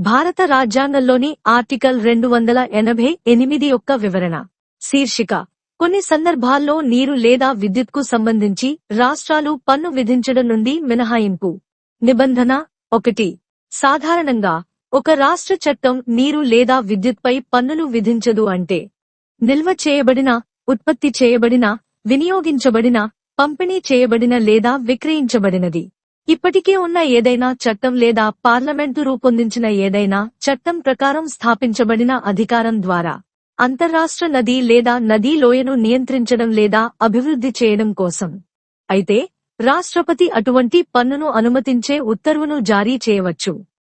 భారత రాజ్యాంగంలోని ఆర్టికల్ రెండు వందల ఎనభై ఎనిమిది యొక్క వివరణ. శీర్షిక. కొన్ని సందర్భాల్లో నీరు లేదా విద్యుత్కు సంబంధించి రాష్ట్రాలు పన్ను విధించడం నుండి మినహాయింపు. నిబంధన ఒకటి. సాధారణంగా ఒక రాష్ట్ర చట్టం నీరు లేదా విద్యుత్పై పన్నులు విధించదు అంటే నిల్వ చేయబడిన ఉత్పత్తి చేయబడిన వినియోగించబడిన పంపిణీ చేయబడిన లేదా విక్రయించబడినది. ఇప్పటికే ఉన్న ఏదైనా చట్టం లేదా పార్లమెంటు రూపొందించిన ఏదైనా చట్టం ప్రకారం స్థాపించబడిన అధికారం ద్వారా అంతర్రాష్ట్ర నది లేదా నదీ లోయను నియంత్రించడం లేదా అభివృద్ధి చేయడం కోసం. అయితే రాష్ట్రపతి అటువంటి పన్నును అనుమతించే ఉత్తర్వును జారీ చేయవచ్చు.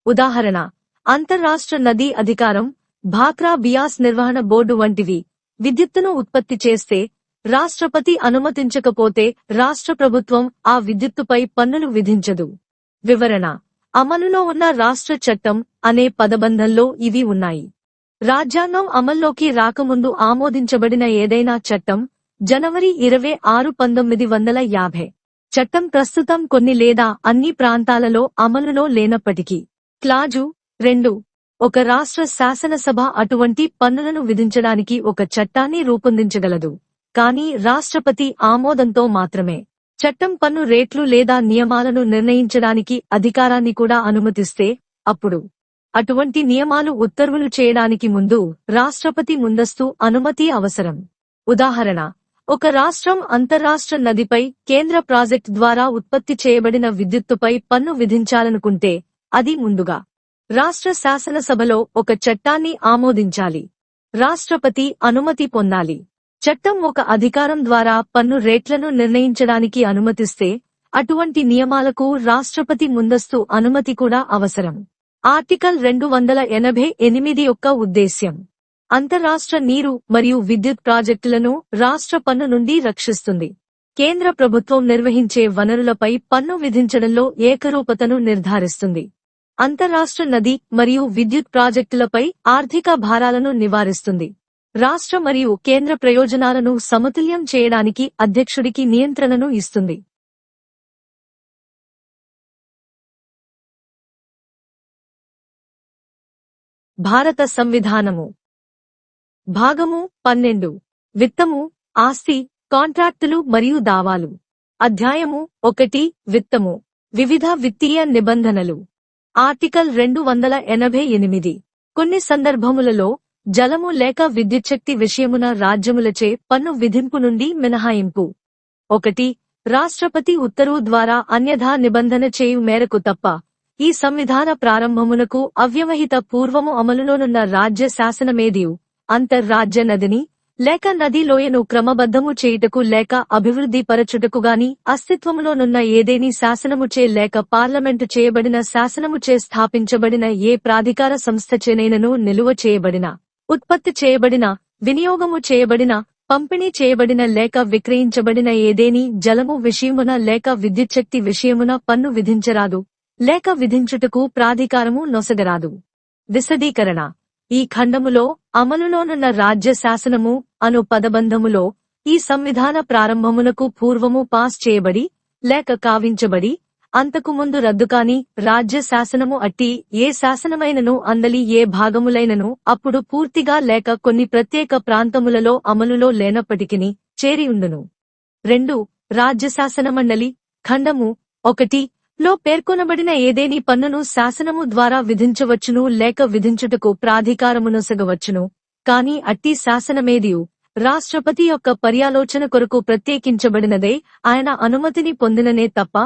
ఉదాహరణ అంతర్రాష్ట్ర నదీ అధికారం భాక్రా బియాస్ నిర్వహణ బోర్డు వంటివి విద్యుత్తును ఉత్పత్తి చేస్తే రాష్ట్రపతి అనుమతించకపోతే రాష్ట్ర ప్రభుత్వం ఆ విద్యుత్తుపై పన్నులు విధించదు. వివరణ. అమలులో ఉన్న రాష్ట్ర చట్టం అనే పదబంధంలో ఇవి ఉన్నాయి. రాజ్యాంగం అమల్లోకి రాకముందు ఆమోదించబడిన ఏదైనా చట్టం జనవరి ఇరవై ఆరు పంతొమ్మిది వందల యాభై. చట్టం ప్రస్తుతం కొన్ని లేదా అన్ని ప్రాంతాలలో అమలులో లేనప్పటికీ. క్లాజు రెండు. ఒక రాష్ట్ర శాసనసభ అటువంటి పన్నులను విధించడానికి ఒక చట్టాన్ని రూపొందించగలదు. కానీ రాష్ట్రపతి ఆమోదంతో మాత్రమే. చట్టం పన్ను రేట్లు లేదా నియమాలను నిర్ణయించడానికి అధికారాన్ని కూడా అనుమతిస్తే అప్పుడు అటువంటి నియమాలు ఉత్తర్వులు చేయడానికి ముందు రాష్ట్రపతి ముందస్తు అనుమతి అవసరం. ఉదాహరణ ఒక రాష్ట్రం అంతర్రాష్ట్ర నదిపై కేంద్ర ప్రాజెక్ట్ ద్వారా ఉత్పత్తి చేయబడిన విద్యుత్తుపై పన్ను విధించాలనుకుంటే అది ముందుగా రాష్ట్ర శాసనసభలో ఒక చట్టాన్ని ఆమోదించాలి. రాష్ట్రపతి అనుమతి పొందాలి. చట్టం ఒక అధికారం ద్వారా పన్ను రేట్లను నిర్ణయించడానికి అనుమతిస్తే అటువంటి నియమాలకు రాష్ట్రపతి ముందస్తు అనుమతి కూడా అవసరం. ఆర్టికల్ రెండు వందల ఎనభై ఎనిమిది యొక్క ఉద్దేశ్యం. అంతరాష్ట్ర నీరు మరియు విద్యుత్ ప్రాజెక్టులను రాష్ట్ర పన్ను నుండి రక్షిస్తుంది. కేంద్ర ప్రభుత్వం నిర్వహించే వనరులపై పన్ను విధించడంలో ఏకరూపతను నిర్ధారిస్తుంది. అంతరాష్ట్ర నది మరియు విద్యుత్ ప్రాజెక్టులపై ఆర్థిక భారాలను నివారిస్తుంది. రాష్ట్ర మరియు కేంద్ర ప్రయోజనాలను సమతుల్యం చేయడానికి అధ్యక్షుడికి నియంత్రణను ఇస్తుంది. భారత సంవిధానము. భాగము పన్నెండు. విత్తము ఆస్తి కాంట్రాక్టులు మరియు దావాలు. అధ్యాయము ఒకటి. విత్తము. వివిధ విత్తీయ నిబంధనలు. ఆర్టికల్ రెండు వందల ఎనభై ఎనిమిది. కొన్ని సందర్భములలో జలము లేక విద్యుచ్ఛక్తి విషయమున రాజ్యములచే పన్ను విధింపు నుండి మినహాయింపు. ఒకటి రాష్ట్రపతి ఉత్తర్వు ద్వారా అన్యథా నిబంధన చేయు మేరకు తప్ప ఈ సంవిధాన ప్రారంభమునకు అవ్యవహిత పూర్వము అమలులోనున్న రాజ్య శాసనమేదియు అంతర్రాజ్య నదిని లేక నది లోయను క్రమబద్ధము చేయుటకు లేక అభివృద్ధి పరచుటకు గాని అస్తిత్వములోనున్న ఏదేని శాసనముచే లేక పార్లమెంటు చేయబడిన శాసనముచే స్థాపించబడిన ఏ ప్రాధికార సంస్థచేనైనను నిలువ చేయబడిన. ఉత్పత్తి చేయబడిన వినియోగము చేయబడిన పంపిణీ చేయబడిన లేక విక్రయించబడిన ఏదేని జలము విషయమున లేక విద్యుచ్ఛక్తి విషయమున పన్ను విధించరాదు. లేక విధించుటకు ప్రాధికారము నొసగరాదు. విశదీకరణ. ఈ ఖండములో అమలులోనున్న రాజ్య శాసనము అను పదబంధములో ఈ సంవిధాన ప్రారంభమునకు పూర్వము పాస్ చేయబడి లేక కావించబడి అంతకు ముందు రద్దుకాని రాజ్య శాసనము అట్టి ఏ శాసనమైనను అందలి ఏ భాగములైనను అప్పుడు పూర్తిగా లేక కొన్ని ప్రత్యేక ప్రాంతములలో అమలులో లేనప్పటికిని చేరియుండును రెండు రాజ్య శాసనమండలి ఖండము ఒకటి లో పేర్కొనబడిన ఏదేని పన్నును శాసనము ద్వారా విధించవచ్చును లేక విధించుటకు ప్రాధికారమునొసగవచ్చును కాని అట్టి శాసనమేదియు రాష్ట్రపతి యొక్క పర్యాలోచన కొరకు ప్రత్యేకించబడినదే ఆయన అనుమతిని పొందిననే తప్ప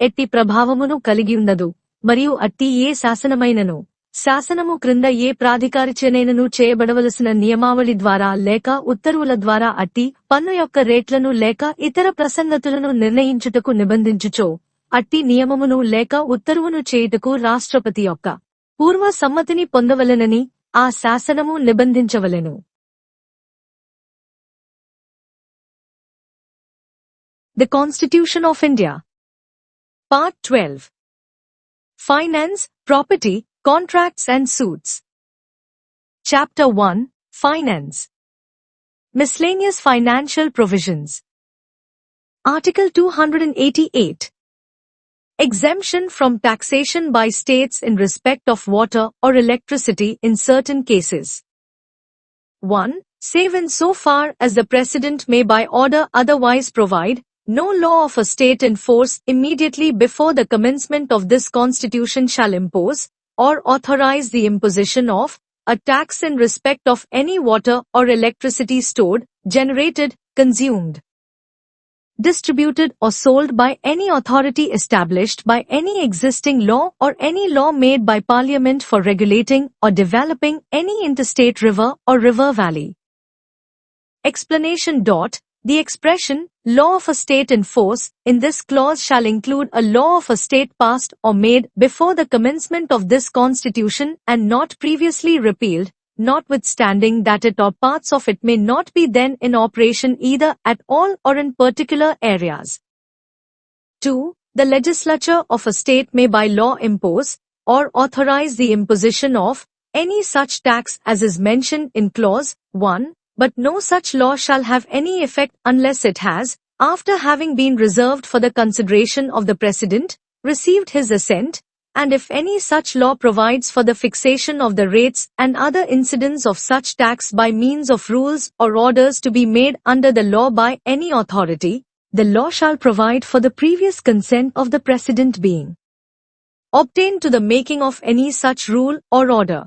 ఎట్టి ప్రభావమును కలిగియుండదు మరియు అట్టి ఏ శాసనమైనను. శాసనము క్రింద ఏ ప్రాధికారిచనైనను చేయబడవలసిన నియమావళి ద్వారా లేక ఉత్తర్వుల ద్వారా అట్టి పన్ను యొక్క రేట్లను లేక ఇతర ప్రసంగతులను నిర్ణయించుటకు నిబంధించుచో అట్టి నియమమును లేక ఉత్తర్వును చేయుటకు రాష్ట్రపతి యొక్క పూర్వ సమ్మతిని పొందవలెనని ఆ శాసనము నిబంధించవలెను. The Constitution of India Part 12 Finance, Property, Contracts and Suits Chapter 1 Finance Miscellaneous Financial Provisions Article 288 Exemption from taxation by states in respect of water or electricity in certain cases. 1. Save in so far as the President may by order otherwise provide, no law of a state in force immediately before the commencement of this constitution shall impose, or authorize the imposition of, a tax in respect of any water or electricity stored, generated, consumed, distributed or sold by any authority established by any existing law or any law made by parliament for regulating or developing any interstate river or river valley. Explanation dot. The expression, law of a state in force, in this clause shall include a law of a state passed or made before the commencement of this constitution and not previously repealed, notwithstanding that it or parts of it may not be then in operation either at all or in particular areas. 2. The legislature of a state may by law impose, or authorize the imposition of, any such tax as is mentioned in clause 1, but no such law shall have any effect unless it has, after having been reserved for the consideration of the President, received his assent, and if any such law provides for the fixation of the rates and other incidents of such tax by means of rules or orders to be made under the law by any authority, the law shall provide for the previous consent of the President being obtained to the making of any such rule or order.